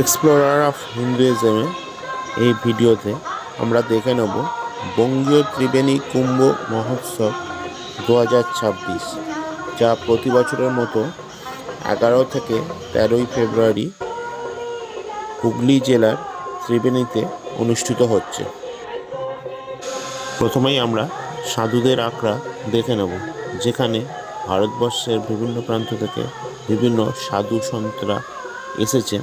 Explorer of হিন্দুইজমে এই ভিডিওতে আমরা দেখে নেব বঙ্গীয় ত্রিবেণী কুম্ভ মহোৎসব দু হাজার ছাব্বিশ, যা প্রতি বছরের মতো এগারো থেকে তেরোই ফেব্রুয়ারি হুগলি জেলার ত্রিবেণীতে অনুষ্ঠিত হচ্ছে। প্রথমেই আমরা সাধুদের আখড়া দেখে নেব, যেখানে ভারতবর্ষের বিভিন্ন প্রান্ত থেকে বিভিন্ন সাধু সন্তরা এসেছেন।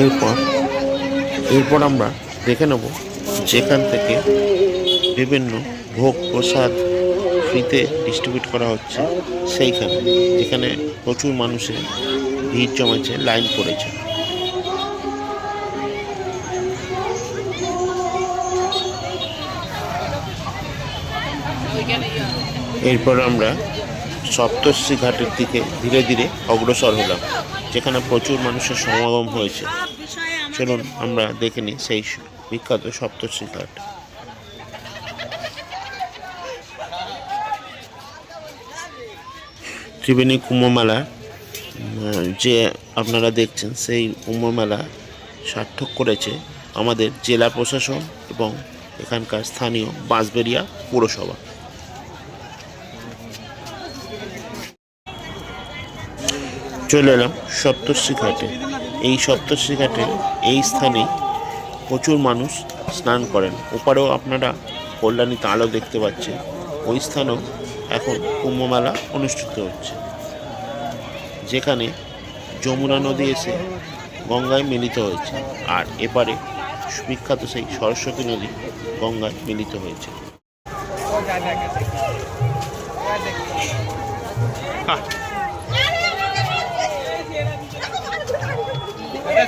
এরপর এরপর আমরা দেখে নেব যেখান থেকে বিভিন্ন ভোগ প্রসাদ ফ্রিতে ডিস্ট্রিবিউট করা হচ্ছে সেইখানে, যেখানে প্রচুর মানুষের ভিড় জমেছে, লাইন পড়েছে। এরপর আমরা সপ্তর্ষি ঘাটের দিকে ধীরে ধীরে অগ্রসর হলাম। যেখানে প্রচুর মানুষের সমাগম হয়েছে। চলুন আমরা দেখে নিই সেই বিখ্যাত সপ্তশ্রী ঘাট ত্রিবেণী কুম্ভমেলা যে আপনারা দেখছেন সেই কুম্ভমেলা সার্থক করেছে আমাদের জেলা প্রশাসন এবং এখানকার স্থানীয় বাঁশবেরিয়া পুরসভা। চলে এলাম সপ্তর্ষি ঘাটে। এই সপ্তর্ষি ঘাটে এই স্থানে প্রচুর মানুষ স্নান করেন। ওপারেও আপনারা কল্যাণীতে আলো দেখতে পাচ্ছেন। ওই স্থানেও এখন কুম্ভমেলা অনুষ্ঠিত হচ্ছে। যেখানে যমুনা নদী এসে গঙ্গায় মিলিত হয়েছে। আর এপারে বিখ্যাত সেই সরস্বতী নদী গঙ্গায় মিলিত হয়েছে।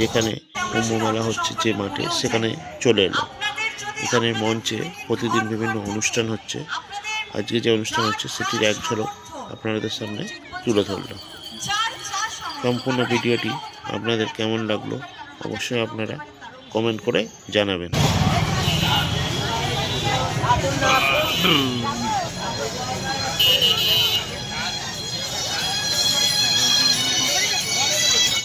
যেখানে কুম্ভমেলা হচ্ছে যে মাঠে, সেখানে চলে এলো। এখানে মঞ্চে প্রতিদিন বিভিন্ন অনুষ্ঠান হচ্ছে। আজকে যে অনুষ্ঠান হচ্ছে, সেটির এক ঝলক আপনাদের সামনে তুলে ধরলাম। সম্পূর্ণ ভিডিওটি আপনাদের কেমন লাগল, অবশ্যই আপনারা কমেন্ট করে জানাবেন।